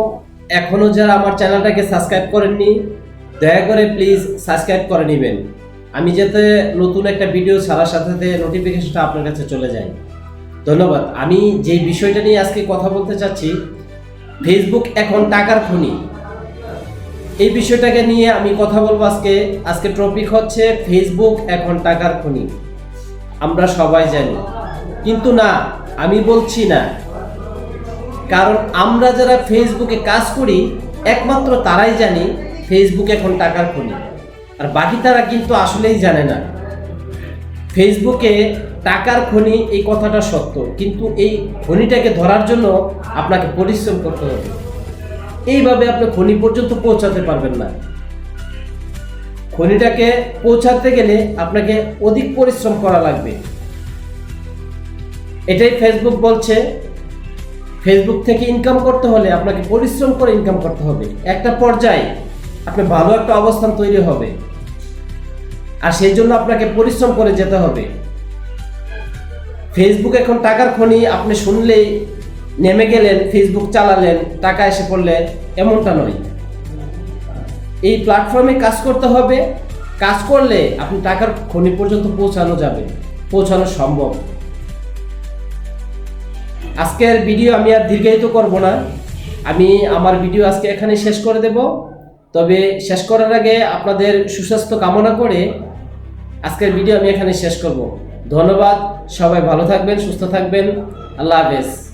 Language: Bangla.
এখনও যারা আমার চ্যানেলটাকে সাবস্ক্রাইব করেননি, দয়া করে প্লিজ সাবস্ক্রাইব করে নেবেন। আমি যাতে নতুন একটা ভিডিও ছাড়ার সাথে সাথে নোটিফিকেশনটা আপনার কাছে চলে যায়। ধন্যবাদ। আমি যে বিষয়টা নিয়ে আজকে কথা বলতে চাচ্ছি ফেসবুক এখন টাকার খনি। এই বিষয়টাকে নিয়ে আমি কথা বলব আজকে। আজকে টপিক হচ্ছে ফেসবুক এখন টাকার খনি। আমরা সবাই জানি। কিন্তু না, আমি বলছি না। কারণ আমরা যারা ফেসবুকে কাজ করি, একমাত্র তারাই জানি ফেসবুক এখন টাকার খনি। আর বাকি তারা কিন্তু আসলেই জানে না। ফেসবুকে টাকার খনি এই কথাটা সত্য, কিন্তু এই খনিটাকে ধরার জন্য আপনাকে পরিশ্রম করতে হবে। এইভাবে আপনি খনি পর্যন্ত পৌঁছাতে পারবেন না। খনিটাকে পৌঁছাতে গেলে আপনাকে অধিক পরিশ্রম করা লাগবে। এটাই ফেসবুক বলছে ফেসবুক থেকে ইনকাম করতে হলে আপনাকে পরিশ্রম করে ইনকাম করতে হবে। একটা পর্যায়ে আপনি ভালো একটা অবস্থান তৈরি হবে। আর সেই জন্য আপনাকে পরিশ্রম করে যেতে হবে। ফেসবুক এখন টাকার খনি, আপনি শুনলেই নেমে গেলেন ফেসবুক চালালেন, টাকা এসে পড়লে এমনটা নয়। এই প্ল্যাটফর্মে কাজ করতে হবে। কাজ করলে আপনি টাকার খনি পর্যন্ত পৌঁছানো যাবে। পৌঁছানো সম্ভব। আজকের ভিডিও আমি আর দীর্ঘায়িত করব না। আমি আমার ভিডিও আজকে এখানে শেষ করে দেব। তবে শেষ করার আগে আপনাদের সুস্বাস্থ্য কামনা করে আজকের ভিডিও আমি এখানে শেষ করব। ধন্যবাদ, সবাই ভালো থাকবেন, সুস্থ থাকবেন। আল্লাহ হাফেজ।